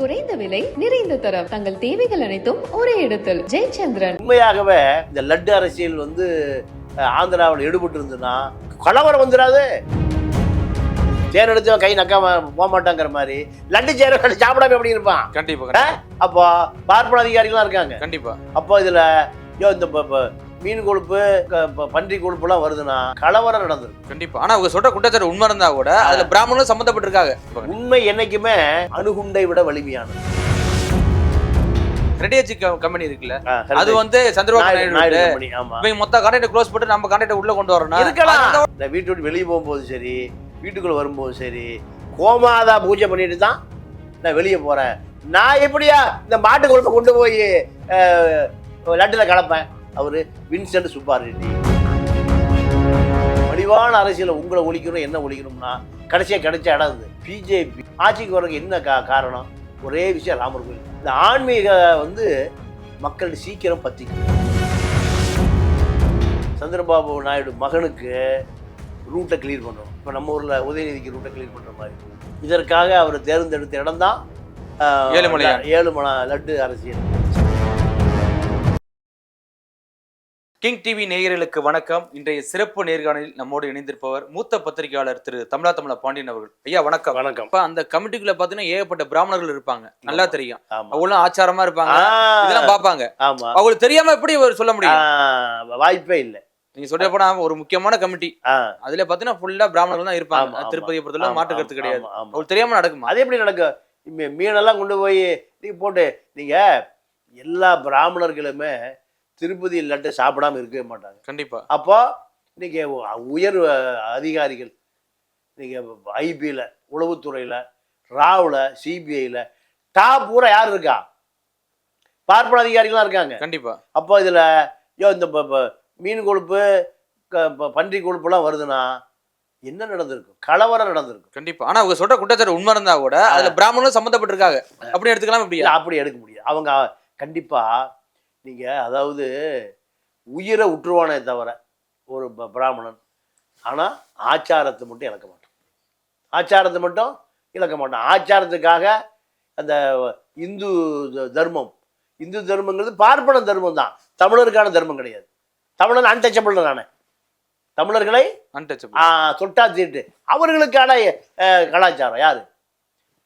குறைந்த விலை நிறைந்த தரம். தங்கள் தேவைகள் அனைத்தும் ஒரே இடத்தில். ஜெயச்சந்திரன். உண்மையாகவே இந்த லட்டு அரசியல் வந்து ஆந்திராவில் ஈடுபட்டு இருந்ததுன்னா கலவரம் வந்துடாது தேன் எடுத்தவன் கை நக்காம போக மாட்டாங்கிற மாதிரி லட்டு சேர சாப்பிடாம எப்படி இருப்பான்? கண்டிப்பா. அப்போ பார்ப்பன அதிகாரிகள்லாம் இருக்காங்க. கண்டிப்பா. அப்போ இதுல யோ இந்த மீன் கொழுப்பு பன்றி கொழுப்புலாம் வருதுன்னா கலவரம் நடந்திருக்கு. கண்டிப்பா. ஆனா அவங்க சொல்ற குற்றச்சாட்டு உண்மை இருந்தா கூட அதுல பிராமணரும் சம்பந்தப்பட்டிருக்காங்க உண்மை என்னைக்குமே அணுகுண்டை விட வலிமையானது. ரெடியாச்சி கம்பெனி இருக்குல்ல? அது வந்து சந்திரபாபு நாயுடு- இவங்க மொத்த கான்டாக்ட் க்ளோஸ் பண்ணிட்டு நம்ம கான்டாக்ட் உள்ள கொண்டு வரணும். இருக்கலாம். இந்த வீட்டு விட்டு வெளியே போகும்போது சரி வீட்டுக்குள்ள வரும்போது சரி கோமாதா பூஜை பண்ணிட்டு தான் நான் வெளியே போறேன். நான் எப்படியா இந்த மாட்டு கொழுப்பை கொண்டு போய் லட்டுல கலப்பேன்? அவரு வின்சென்ட் சுப்பாரெட்டி. வடிவான அரசியல உங்களை ஒழிக்கணும் என்ன ஒழிக்கணும்னா கடைசியா கிடைச்ச இடம் இது பிஜேபி. ஆட்சிக்கு வரக்கு என்ன கா காரணம்? ஒரே விஷயம் ராமர் கோயில். இந்த ஆன்மீக வந்து மக்கள் சீக்கிரம் பத்திக்கும் சந்திரபாபு நாயுடு மகனுக்கு ரூட்டை கிளியர் பண்ணணும். இப்போ நம்ம ஊரில் உதயநிதிக்கு ரூட்டை கிளியர் பண்ணுற மாதிரி. இதற்காக அவர் தேர்ந்தெடுத்த இடம் தான் ஏழுமலையான். ஏழுமலை லட்டு அரசியல். கிங் டிவி நேயர்களுக்கு வணக்கம். இன்றைய சிறப்பு நேர்காணலில் நம்மோடு இணைந்திருப்பவர் மூத்த பத்திரிகையாளர் திரு தமிழா தமிழ பாண்டியன் அவர்கள். ஐயா வணக்கம். வணக்கம். அப்ப அந்த கமிட்டிக்குள்ள பாத்தீங்கன்னா ஏகப்பட்ட பிராமணர்கள் இருப்பாங்க. நல்லா தெரியும். அவங்களும் ஆச்சாரமா இருப்பாங்க. இதெல்லாம் பாப்பாங்க. அவங்களுக்கு தெரியாம எப்படி சொல்ல முடியும்? வாய்ப்பே இல்லை. நீங்க சொல்ல போனா ஒரு முக்கியமான கமிட்டி. அதுல பாத்தீங்கன்னா ஃபுல்லா பிராமணர்கள் தான் இருப்பாங்க. திருப்பதியை பொறுத்தவரை ஆமா, கிடையாது. அவங்களுக்கு தெரியாம நடக்குமா? அது எப்படி நடக்கும்? மீனெல்லாம் கொண்டு போய் நீங்க போட்டு நீங்க எல்லா பிராமணர்களுமே திருப்பதி லட்டு சாப்பிடாம இருக்கவே மாட்டாங்க. கண்டிப்பா. அப்போ இன்னைக்கு உயர் அதிகாரிகள் நீங்கள் ஐபியில் உளவுத்துறையில் ராவில் சிபிஐயில் டாப் பூரா யார் இருக்கா? பார்ப்பன அதிகாரிகள்லாம் இருக்காங்க. கண்டிப்பா. அப்போ இதில் யோ இந்த மீன் கொழுப்பு பன்றி கொழுப்புலாம் வருதுன்னா என்ன நடந்திருக்கும்? கலவரம் நடந்திருக்கும். கண்டிப்பா. ஆனா அவங்க சொல்ற குற்றச்சாட்டு உண்மை இருந்தா கூட அதுல பிராமணரும் சம்பந்தப்பட்டிருக்காங்க அப்படி எடுத்துக்கலாம் இல்ல, அப்படி எடுக்க முடியாது. அவங்க கண்டிப்பாக நீங்கள் அதாவது உயிரை உற்றுவானே தவிர ஒரு பிராமணன். ஆனால் ஆச்சாரத்தை மட்டும் இழக்க மாட்டான். ஆச்சாரத்தை மட்டும் இழக்க மாட்டான். ஆச்சாரத்துக்காக அந்த இந்து தர்மம். இந்து தர்மங்கிறது பார்ப்பன தர்மம் தான். தமிழருக்கான தர்மம் கிடையாது. தமிழன் அன்டச்சபிள் தானே. தமிழர்களை தொட்டா தீட்டு. அவர்களுக்கான கலாச்சாரம். யாரு?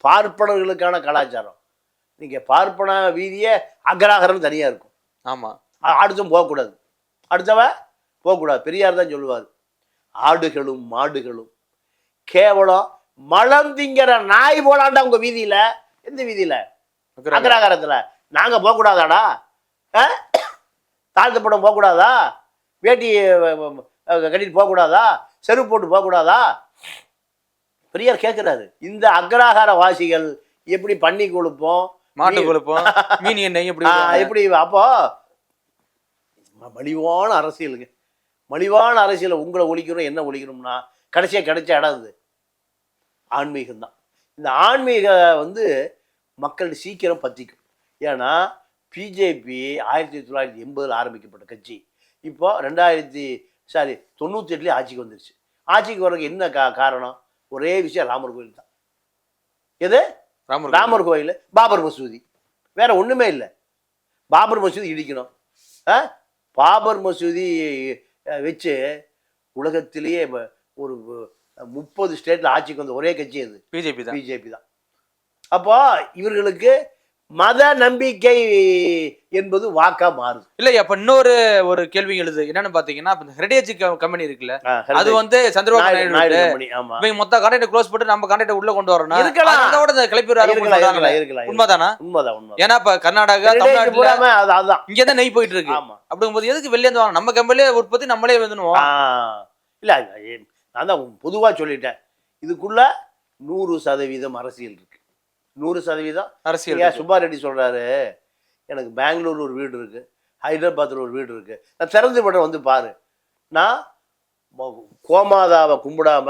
பார்ப்பனர்களுக்கான கலாச்சாரம். நீங்க பார்ப்பன வீதியே அக்ராகரம் தனியா இருக்கும். ஆமா. அ- அடுத்தும் போகக்கூடாது. அடுத்தவன் போகக்கூடாது. பெரியார் தான் சொல்லுவார். ஆடுகளும் மாடுகளும். கேவலம் மலம் திங்கிற நாய் போலாண்டா உங்க வீதியில? எந்த வீதியில. அக்ராகாரத்துல நாங்க போகக்கூடாதாடா? தாழ்த்தப்படம் போகக்கூடாதா? வேட்டி கட்டிட்டு போகக்கூடாதா? செருப்பு போட்டு போகக்கூடாதா? பெரியார் கேட்கிறாரு இந்த அக்ராகார வாசிகள் எப்படி பண்ணி கொடுப்போம்? மாட்டு கொழுப்பம் மீன் எண்ணெய் இப்படி எப்படி அப்போ. மலிவான அரசியலுங்க. மலிவான அரசியலை உங்களை ஒழிக்கணும் என்ன ஒழிக்கணும்னா கடைசியா கிடைச்ச இடம் இது ஆன்மீகம் தான். இந்த ஆன்மீக வந்து மக்கள் சீக்கிரம் பற்றிக்கும் ஏன்னா பிஜேபி ஆயிரத்தி தொள்ளாயிரத்தி எண்பதில் ஆரம்பிக்கப்பட்ட கட்சி. இப்போ ரெண்டாயிரத்தி சாரி தொண்ணூற்றி எட்டுலேயே ஆட்சிக்கு வந்துருச்சு. ஆட்சிக்கு வர்றதுக்கு என்ன கா காரணம்? ஒரே விஷயம் ராமர் கோயில் தான். எது? ராமர் ராமர் கோயில். பாபர் மசூதி. வேற ஒண்ணுமே இல்லை. பாபர் மசூதி இடிக்கணும். ஆ? பாபர் மசூதி வச்சு உலகத்திலேயே ஒரு முப்பது ஸ்டேட்ல ஆட்சிக்கு வந்த ஒரே கட்சி அது. பிஜேபி தான். பிஜேபி தான். அப்போ இவர்களுக்கு மத நம்பிக்கை என்பது வாக்கா மாறுது. இல்ல அப்ப இன்னொரு ஒரு கேள்வி எழுது. என்னன்னு பாத்தீங்கன்னா ஹெரிடேஜ் கம்பெனி இருக்குல்ல அது வந்து சந்திரபாபு நாயுடு- மொத்த கான்டாக்ட் க்ளோஸ் பண்ணிட்டு நம்ம கான்டாக்ட் உள்ள கொண்டு வரணும் இருக்கலாம். அதோட கிளப்பி இருக்கலாம் உண்மைதானா? உண்மைதான்? ஏன்னா இப்ப கர்நாடகா Heritage தமிழ்நாட்டுல பூராமே அது அதுதான். இங்க தான் நெய் போயிட்டு இருக்கு அப்படிங்கும்போது எதுக்கு வெளியே இருந்து வாங்க நம்ம கம்பெனிலே உற்பத்தி நம்மளே வந்துடுவோம் இல்ல நான் தான் பொதுவா சொல்லிட்டேன். இதுக்குள்ள நூறு சதவீதம் அரசியல் இருக்கு. நூறு சதவீதம். அரசியல். சுப்பா ரெட்டி சொல்றாரு? எனக்கு பெங்களூர் ஒரு வீடு இருக்கு ஹைதராபாத்தில் ஒரு வீடு இருக்கு. நான் திறந்து விட வந்து பாரு. நான் கோமாதாவை கும்பிடாம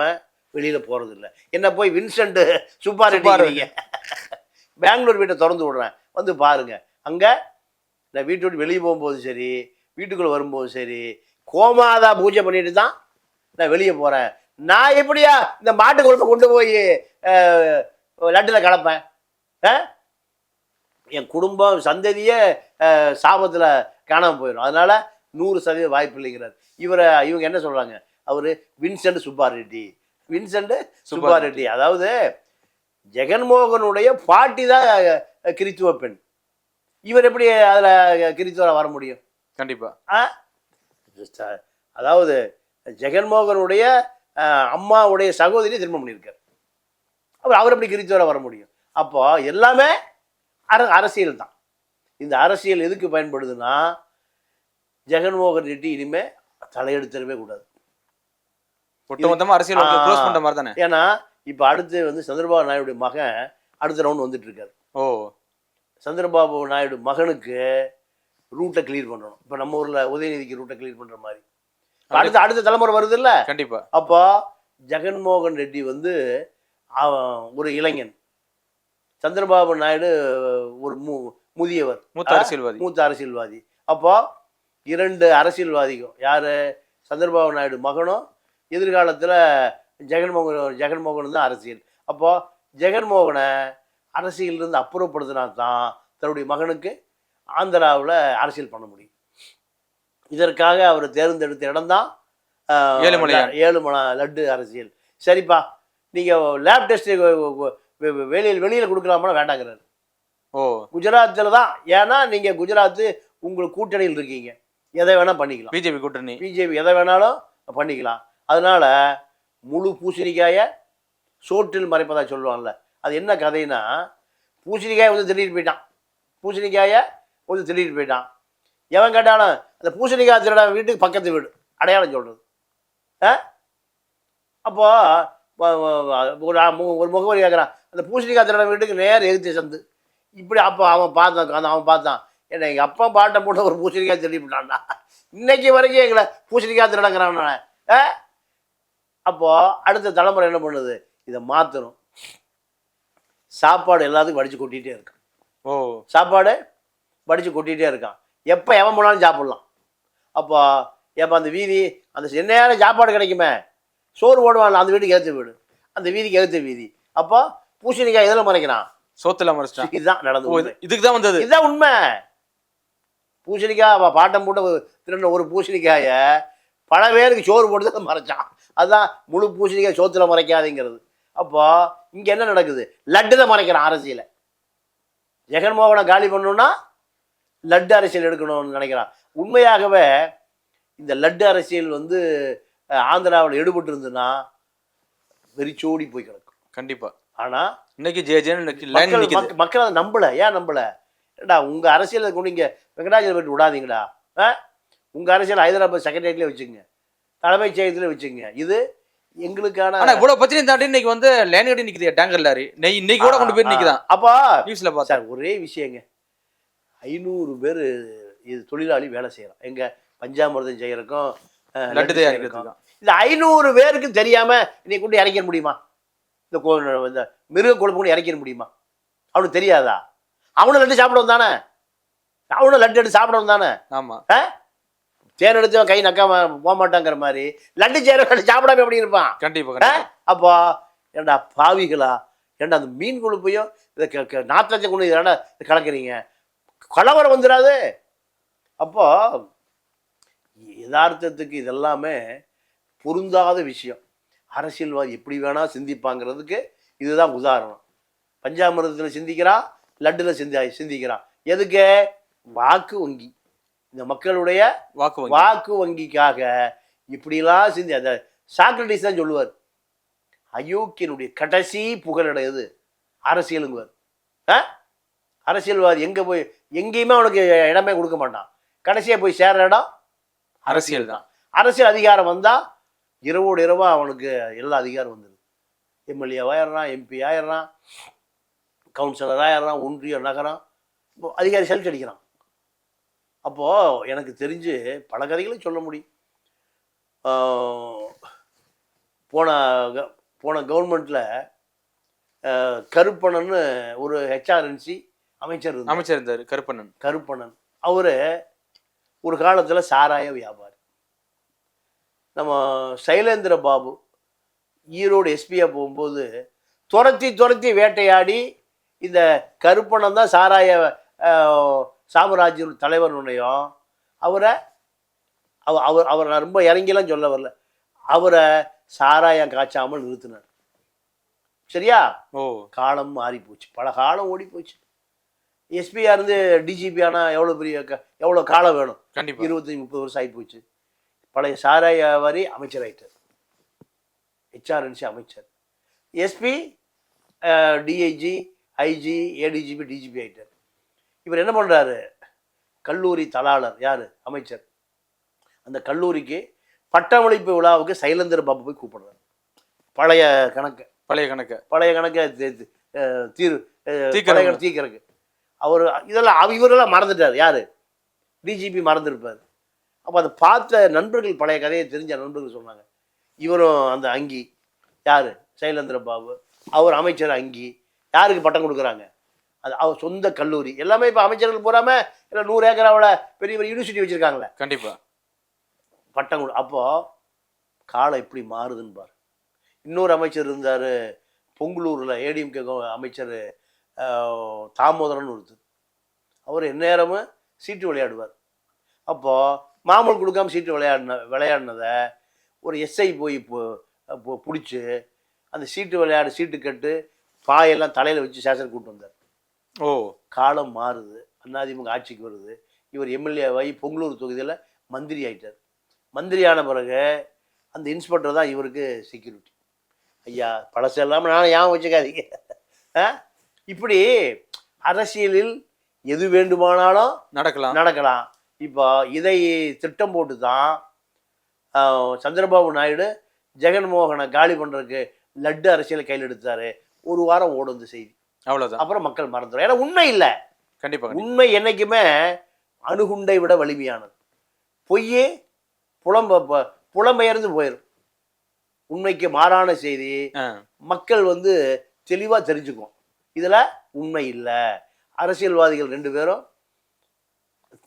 வெளியில போறது இல்ல என்ன போய் வின்சென்ட் சுப்பா ரெட்டி பெங்களூர் வீட்டை திறந்து விடுறேன். வந்து பாருங்க. அங்க நான் வீட்டு விட்டு வெளியே போகும்போது சரி வீட்டுக்குள்ள வரும்போது சரி கோமாதா பூஜை பண்ணிட்டு தான் நான் வெளியே போறேன். நான் எப்படியா இந்த மாட்டு கொழுப்பை கொண்டு போய் லட்டில் கலப்பேன்? என் குடும்பம் சந்ததியே சாபத்தில் காணாமல் போயிடும். அதனால நூறு சதவீத வாய்ப்பு இல்லைங்கிறார். இவரை இவங்க என்ன சொல்றாங்க? அவர் வின்சென்ட் சுப்பாரெட்டி. வின்சென்ட் சுப்பாரெட்டி. அதாவது ஜெகன்மோகனுடைய பாட்டி தான் கிறித்துவ பெண். இவர் எப்படி அதில் கிறித்துவரை வர முடியும்? கண்டிப்பா. ஆ? ச- அதாவது ஜெகன்மோகனுடைய அம்மாவுடைய சகோதரி திருமணம் பண்ணியிருக்கார். அவர் அவர் எப்படி கிறித்துவரை வர முடியும்? அப்போ எல்லாமே அர அரசியல் தான் இந்த அரசியல் எதுக்கு பயன்படுதுன்னா ஜெகன்மோகன் ரெட்டி இனிமே தலையெடுத்துடவே கூடாது. ஒட்டுமொத்தமா அரசியல். க்ளோஸ் மாதிரி தானே ஏன்னா இப்போ அடுத்து வந்து சந்திரபாபு நாயுடைய மகன் அடுத்த ரவுண்ட் வந்துட்டு இருக்காரு ஓ. சந்திரபாபு நாயுடு மகனுக்கு ரூட்டை கிளியர் பண்ணணும். இப்போ நம்ம ஊர்ல உதயநிதிக்கு ரூட்டை கிளியர் பண்ற மாதிரி. அடுத்த அடுத்த தலைமுறை வருது இல்ல கண்டிப்பா. அப்போ ஜெகன்மோகன் ரெட்டி வந்து ஒரு இளைஞன். சந்திரபாபு நாயுடு ஒரு மு முதியவர். மூத்த? அரசியல்வாதி. மூத்த அரசியல்வாதி. அப்போ இரண்டு அரசியல்வாதிக்கும் யாரு? சந்திரபாபு நாயுடு மகனும் எதிர்காலத்துல ஜெகன்மோகன் ஜெகன்மோகன் தான் அரசியல். அப்போ ஜெகன்மோகனை அரசியலிருந்து அப்புறப்படுத்தினா தான் தன்னுடைய மகனுக்கு ஆந்திராவில் அரசியல் பண்ண முடியும். இதற்காக அவர் தேர்ந்தெடுத்த இடம்தான் ஆஹ், ஏழுமலையான். ஏழுமலை லட்டு அரசியல். சரிப்பா நீங்க லேப் டெஸ்ட் வெளியில் வெளியில் கொடுக்கலாமா வேண்டாங்கிறாரு. ஓ. குஜராத்தில் தான். ஏன்னா நீங்க குஜராத் உங்களுக்கு கூட்டணியில் இருக்கீங்க. எதை வேணா பண்ணிக்கலாம். பிஜேபி கூட்டணி. பிஜேபி எதை வேணாலும் பண்ணிக்கலாம். அதனால முழு பூசணிக்காயை சோற்றில் மறைப்பதா சொல்லுவாங்கல்ல. அது என்ன கதைன்னா பூசணிக்காயை வந்து திருடிட்டு போயிட்டான். பூசணிக்காயை வந்து திருடிட்டு போயிட்டான். எவன் கேட்டாலும் அந்த பூசணிக்காய் திருட வீட்டுக்கு பக்கத்து வீடு. அடையாளம் சொல்றது. ஆ? அப்போ வ- வ- வ- ஒரு ஒரு முகவரி கேட்குறான் அந்த பூசணிக்காய் திருட வீட்டுக்கு நேர் எதிர்த்து சந்து. இப்படி அப்போ அவன் பார்த்தான் அந்த அவன் பார்த்தான். என்ன எங்கள் அப்பா பாட்டை போட்டு ஒரு பூசணிக்காய் திருடி விட்டான்டா. இன்னைக்கு வரைக்கும் எங்களை பூசணிக்காய் திருடங்கிறான் ஆ? அப்போ அடுத்த தலைமுறை என்ன பண்ணுது? இதை மாற்றணும் சாப்பாடு எல்லாத்துக்கும் வடித்து கொட்டிகிட்டே இருக்கான். ஓ. சாப்பாடு வடித்து கொட்டிகிட்டே இருக்கான். எப்போ எவன் போனாலும் சாப்பிட்லாம். அப்போ எப்போ அந்த வீதி அந்த நேரம் சாப்பாடு கிடைக்குமே? சோறு போடுவான்ல அந்த வீட்டுக்கு ஏற்ற வீடு. அந்த வீதிக்கு ஏற்ற வீதி. அப்போ பூசணிக்காய் எதில் மறைக்கிறான்? சோத்துல மறைச்சிட்டான். இதுதான் நடந்து ஓ, இது- இதுக்கு தான் வந்தது. இதுதான் உண்மை. பூசணிக்காய் பாட்டம் போட்டு திருடின ஒரு பூசணிக்காய பல பேருக்கு சோறு போட்டு தான் மறைச்சான். அதுதான் முழு பூசணிக்காய் சோத்துல மறைக்காதீங்கிறது. அப்போ இங்க என்ன நடக்குது? லட்டுல மறைக்கிறான் அரசியலை. ஜெகன்மோகனை காலி பண்ணணும்னா லட்டு அரசியல் எடுக்கணும்னு நினைக்கிறான். உண்மையாகவே இந்த லட்டு அரசியல் வந்து ஆந்திராவில் எடுபட்டு இருந்ததுன்னா வெறிச்சோடி போய் கிடக்கும். கண்டிப்பா. ஆனா இன்னைக்கு ஜே ஜேன்னு இன்னைக்கு மக்கள் மக்கள் அதை நம்பல. ஏன் நம்பல? ஏடா உங்க அரசியலை கொண்டு இங்க வெங்கடாஜலபதி விடாதீங்கடா. ஆ? உங்க அரசியல் ஹைதராபாத் செக்ரட்டரியேட்ல வச்சுங்க தலைமைச் செயலத்துல வச்சுங்க இது எங்களுக்கான ஆனா இவ்வளவு பிரச்சனை தாண்டி இன்னைக்கு வந்து லைன் கட்டி நிக்குது டேங்கர் லாரி. நெய் இன்னைக்கு கூட கொண்டு போய் நிக்குதான். அப்போ நியூஸ்ல பார்த்தேன். சார் ஒரே விஷயங்க. ஐநூறு பேர் இது தொழிலாளி வேலை செய்யறோம் எங்க பஞ்சாமிர்தம் செய்யறதுக்கும் அஹ், லட்டு செய்யறதுக்கும். தயாரிக்கிறதுக்கு இந்த ஐநூறு பேருக்கு தெரியாம இன்னைக்கு கொண்டு இறக்கிற முடியுமா? இந்த இந்த மிருக கொழுப்பு கொண்டு இறக்கிற முடியுமா? அவனுக்கு தெரியாதா? அவனும் லட்டு சாப்பிடவும் தானே அவனும் லட்டு எடுத்து சாப்பிடவும் தானே ஆமா. தேன் எடுத்து அவன் கை நக்காம போக மாட்டாங்கிற மாதிரி. லட்டு சேர சாப்பிடாம எப்படி இருப்பான்? கண்டிப்பா ஆ? கண்டிப்பா. அப்போ ஏண்டா பாவிகளா? ஏண்டா அந்த மீன் கொழுப்பையும் இதை க- நாத்தத்தை கொண்டு இதை கலக்குறீங்க? கலவரம் வந்துடாது அப்போ யதார்த்தத்துக்கு இதெல்லாமே பொருந்தாத விஷயம். அரசியல்வாதி எப்படி வேணா சிந்திப்பாங்கிறதுக்கு இதுதான் உதாரணம். பஞ்சாமிரதத்தில் சிந்திக்கிறான் லட்டில் சிந்தி சிந்திக்கிறான் எதுக்கு? வாக்கு வங்கி. இந்த மக்களுடைய வாக்கு வாக்கு வங்கிக்காக இப்படிலாம் சிந்தி அந்த சாக்ரட்டிஸ் தான் சொல்லுவார். அயோக்கியனுடைய கடைசி புகலிடம் எது? அரசியலுங்குவார். ஆ? அரசியல்வாதி எங்க போய் எங்கேயுமே அவனுக்கு இடமே கொடுக்க மாட்டான். கடைசியா போய் சேர்ற இடம் அரசியல் தான். அரசியல் அதிகாரம் வந்தா இரவோடு இரவா அவனுக்கு எல்லா அதிகாரம் வந்துடுது எம்எல்ஏ ஆயிடுறான் எம்பி ஆயிடுறான் கவுன்சிலர் ஆயிடுறான் ஒன்றிய நகரம் இப்போ அதிகாரி செல்ஃப் அடிக்கிறான். அப்போ எனக்கு தெரிஞ்சு பல கதைகளும் சொல்ல முடியும். போன போன கவர்மெண்ட்ல கருப்பணன்னு ஒரு ஹெச்ஆர்என்சி அமைச்சர் அமைச்சர் இருந்தாரு கருப்பண்ணன். கருப்பணன் அவரு ஒரு காலத்துல சாராய வியாபாரி. நம்ம சைலேந்திர பாபு ஈரோடு எஸ்பியா போகும்போது துரத்தி துரத்தி வேட்டையாடி இந்த கருப்பணம் தான் சாராய அஹ், சாம்ராஜ்ய தலைவனுடையும் அவரை அவ அவர் அவர் நான் ரொம்ப இறங்கிலாம் சொல்ல வரல. அவரை சாராயம் காய்ச்சாமல் நிறுத்தினார். சரியா? ஓ. காலம் மாறி போச்சு. பல காலம் ஓடி போச்சு. எஸ்பியா இருந்து டிஜிபி ஆனா எவ்வளவு பெரிய எவ்வளவு காலம் வேணும்? கண்டிப்பா. இருபத்தஞ்சி முப்பது வருஷம் ஆகி போச்சு. பழைய சாராய வியாபாரி அமைச்சர். ஆயிட்டார் ஹெச்ஆர்என்சி அமைச்சர் SP DIG IG ADGP DGP ஆயிட்டார். இவர் என்ன பண்றாரு? கல்லூரி தலாளர் யாரு? அமைச்சர். அந்த கல்லூரிக்கு பட்டமளிப்பு விழாவுக்கு சைலேந்திர பாபு போய் கூப்பிடுறாரு. பழைய கணக்கு. பழைய கணக்கு. பழைய கணக்கை தீர் அஹ் தீர்க்கறவங்க. பழைய கணக்கு தீர்க்கறதுக்கு அவர் இதெல்லாம் இவரெல்லாம் மறந்துட்டார். யாரு? டிஜிபி மறந்துருப்பார். அப்போ அதை பார்த்த நண்பர்கள் பழைய கதையை தெரிஞ்ச நண்பர்கள் சொன்னாங்க. இவரும் அந்த அங்கி யாரு? சைலேந்திர பாபு. அவர் அமைச்சர் அங்கி. யாருக்கு பட்டம் கொடுக்குறாங்க? அது அவர் சொந்த கல்லூரி. எல்லாமே இப்போ அமைச்சர்கள் பூராம இல்லை நூறு ஏக்கராவில் பெரிய பெரிய யூனிவர்சிட்டி வச்சுருக்காங்களே. கண்டிப்பா. பட்டம் கொடு அப்போ காலம் எப்படி மாறுதுன்னு பாரு. இன்னொரு அமைச்சர் இருந்தார் பொங்கலூரில் ஏடிஎம்கே அமைச்சர் தாமோதரன் ஒருத்தர். அவர் எந்நேரமும் சீட்டு விளையாடுவார். அப்போது மாமூல் கொடுக்காம சீட்டு விளையாடின விளையாடினதை ஒரு எஸ்ஐ போய் பிடிச்சி அந்த சீட்டு விளையாடு சீட்டு கட்டு பாயெல்லாம் தலையில் வச்சு சேஷன் கூட்டு வந்தார். ஓ. காலம் மாறுது. அதிமுக ஆட்சிக்கு வருது. இவர் எம்எல்ஏவாகி பொங்கலூர் தொகுதியில் மந்திரி ஆயிட்டார். மந்திரி ஆன பிறகு அந்த இன்ஸ்பெக்டர் தான் இவருக்கு செக்யூரிட்டி ஐயா பழசு இல்லாமல் நான் ஏன் வச்சுக்காதீங்க? இப்படி அரசியலில் எது வேண்டுமானாலும் நடக்கலாம். நடக்கலாம். இப்போ இதை திட்டம் போட்டு தான் சந்திரபாபு நாயுடு ஜெகன்மோகனை காலி பண்ணுறதுக்கு லட்டு அரசியலை கையில் எடுத்தாரு. ஒரு வாரம் ஓடும் இந்த செய்தி. அவ்வளவுதான். அப்புறம் மக்கள் மறந்துடும் ஏன்னா உண்மை இல்லை. கண்டிப்பா கண்டிப்பா. உண்மை என்னைக்குமே அணுகுண்டை விட வலிமையானது. பொய்யே புலம்ப புலம்பெயர்ந்து போயிடும் உண்மைக்கு மாறான செய்தி. மக்கள் வந்து தெளிவாக தெரிஞ்சுக்கும் இதில் உண்மை இல்லை. அரசியல்வாதிகள் ரெண்டு பேரும்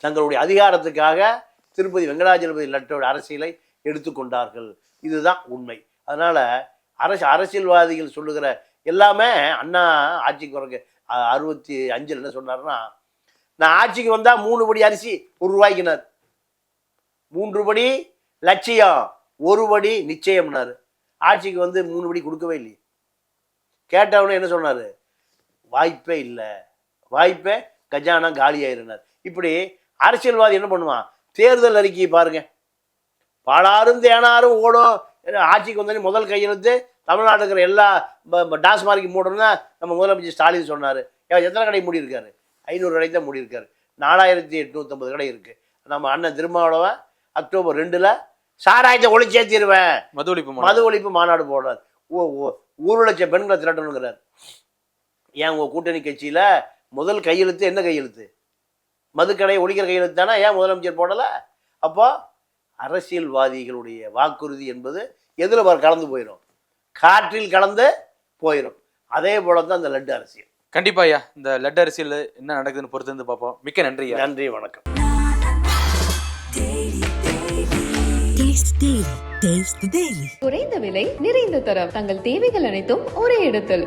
தங்களுடைய அதிகாரத்துக்காக திருப்பதி வெங்கடாஜலபதி லட்டோட அரசியலை எடுத்துக்கொண்டார்கள். இதுதான் உண்மை. அதனால் அரசு அரசியல்வாதிகள் சொல்லுகிற எல்லாமே அண்ணா ஆட்சிக்கு வரக்கு அறுபத்தி அஞ்சில் என்ன சொன்னார்னா நான் ஆட்சிக்கு வந்தால் மூணு படி அரிசி ஒரு ரூபாய்க்குனார். மூன்று படி லட்சியம் ஒரு படி நிச்சயம்னார். ஆட்சிக்கு வந்து மூணு படி கொடுக்கவே இல்லையே. கேட்டவனே என்ன சொன்னார்? வாய்ப்பே இல்லை. வாய்ப்பே கஜானா காலியாயிருந்தார் இப்படி அரசியல்வாதி என்ன பண்ணுவான்? தேர்தல் அறிக்கையை பாருங்க. பாலாரும் தேனாரும் ஓடும். ஆட்சிக்கு வந்தோடனே முதல் கையெழுத்து தமிழ்நாட்டில் இருக்கிற எல்லா டாஸ்மார்க்கு மூடணும்னா நம்ம முதலமைச்சர் ஸ்டாலின் சொன்னார். எத்தனை கடை மூடியிருக்காரு? ஐநூறு கடை தான் மூடியிருக்காரு. நாலாயிரத்தி எட்நூற்றம்பது கடை இருக்குது நம்ம அண்ணன் திருமாவளவன் அக்டோபர் ரெண்டில் சாராயத்தை ஒளிச்சேத்திடுவேன் மது ஒழிப்பு மது. ஒழிப்பு மாநாடு போடுறார். ஓ ஓ ஒரு லட்சம் பெண்களை திரட்டணுங்கிறார். ஏன் உங்கள் கூட்டணி கட்சியில் முதல் கையெழுத்து என்ன கையெழுத்து? மதுக்கடை ஒழிக்கிற கையெழுத்து தானே ஏன் முதலமைச்சர் போடலை? அப்போ அரசியல்வாதிகளுடைய வாக்குறுதி என்பது எதில் பார் கலந்து போயிடும் காற்றில் கலந்து போயிடும் அதே போல தான் இந்த லட்டு அரசியல். கண்டிப்பா ஐயா. இந்த லட்டு அரிசியில் என்ன நடக்குதுன்னு பொறுத்து வந்து பார்ப்போம். மிக்க நன்றி நன்றி வணக்கம். Taste Daily. Taste the Daily. குறைந்த விலை நிறைந்த தரம். தங்கள் தேவைகள் அனைத்தும் ஒரே இடத்தில்.